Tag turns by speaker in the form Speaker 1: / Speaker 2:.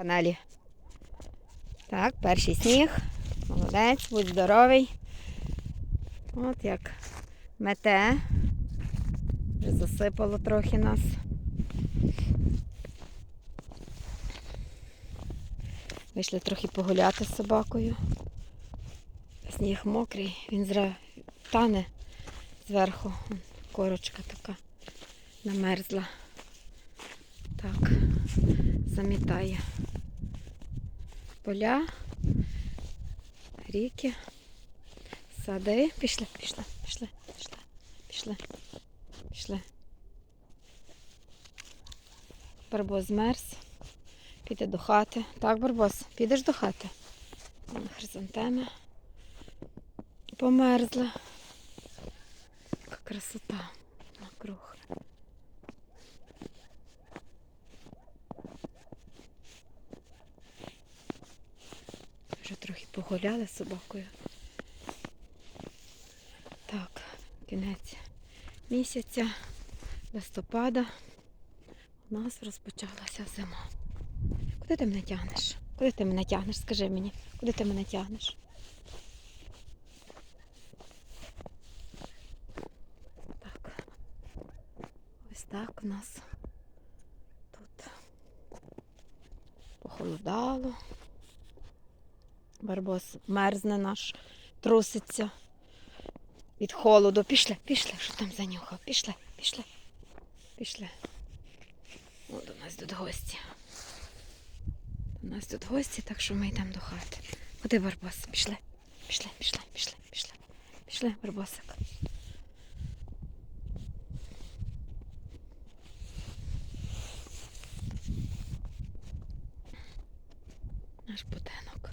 Speaker 1: каналі. Так, перший сніг. Молодець, будь здоровий. От як мете. Вже засипало трохи нас. Вийшли трохи погуляти з собакою. Сніг мокрий, він зра тане зверху. Корочка така намерзла. Так, замітає поля, ріки, сади. Пішли, пішли, пішли, пішли, пішли, пішли. Барбос змерз. Піде до хати. Так, Барбос, підеш до хати. Хризантеми. Померзла. Яка красота навкруг. Вже трохи погуляли з собакою. Так, кінець місяця, листопада. У нас розпочалася зима. Куди ти мене тягнеш? Куди ти мене тягнеш? Скажи мені, куди ти мене тягнеш? Так. Ось так у нас тут похолодало. Барбос мерзне наш, труситься від холоду. Пішли, пішли, що там занюхав? Пішли, пішли, пішли. О, до нас тут гості. У нас тут гості, так що ми йдемо до хати. Куди Барбос? Пішли, пішли, пішли, пішли, пішли. Пішли, Барбосик. Наш будинок.